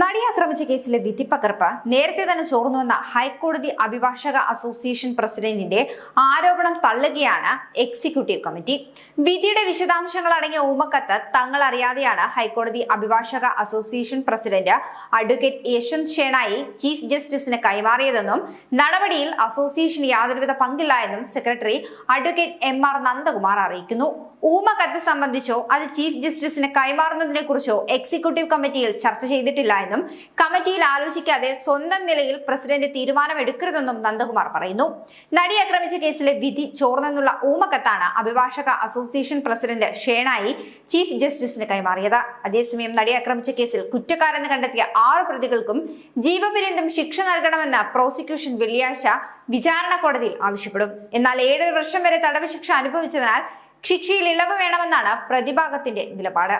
നടി ആക്രമിച്ച കേസിലെ വിധി പകർപ്പ് നേരത്തെ തന്നെ ചോർന്നുവെന്ന ഹൈക്കോടതി അഭിഭാഷക അസോസിയേഷൻ പ്രസിഡന്റിന്റെ ആരോപണം തള്ളുകയാണ് എക്സിക്യൂട്ടീവ് കമ്മിറ്റി. വിധിയുടെ വിശദാംശങ്ങൾ അടങ്ങിയ ഊമക്കത്ത് തങ്ങൾ അറിയാതെയാണ് ഹൈക്കോടതി അഭിഭാഷക association president advocate Yashwant Shenoy chief ജസ്റ്റിസിന് കൈമാറിയതെന്നും നടപടിയിൽ അസോസിയേഷൻ യാതൊരുവിധ പങ്കില്ല എന്നും secretary advocate M R Nandakumar അറിയിക്കുന്നു. ഊമക്കത്ത് സംബന്ധിച്ചോ അത് ചീഫ് ജസ്റ്റിസിന് കൈമാറുന്നതിനെ കുറിച്ചോ എക്സിക്യൂട്ടീവ് കമ്മിറ്റിയിൽ ചർച്ച ചെയ്തിട്ടില്ല എന്നും കമ്മിറ്റിയിൽ ആലോചിക്കാതെ സ്വന്തം നിലയിൽ പ്രസിഡന്റ് തീരുമാനമെടുക്കരുതെന്നും നന്ദകുമാർ പറയുന്നു. നടി ആക്രമിച്ച കേസിലെ വിധി ചോർന്നെന്നുള്ള ഊമക്കത്താണ് അഭിഭാഷക അസോസിയേഷൻ പ്രസിഡന്റ് ഷേണായി ചീഫ് ജസ്റ്റിസിന് കൈമാറിയത്. അതേസമയം നടി ആക്രമിച്ച കേസിൽ കുറ്റക്കാരെന്ന് കണ്ടെത്തിയ ആറ് പ്രതികൾക്കും ജീവപര്യന്തം ശിക്ഷ നൽകണമെന്ന് പ്രോസിക്യൂഷൻ വെള്ളിയാഴ്ച വിചാരണ കോടതിയിൽ ആവശ്യപ്പെടും. എന്നാൽ ഏഴര വർഷം വരെ തടവ് ശിക്ഷ അനുഭവിച്ചതിനാൽ ശിക്ഷയിൽ ഇളവ് വേണമെന്നാണ് പ്രതിഭാഗത്തിന്റെ നിലപാട്.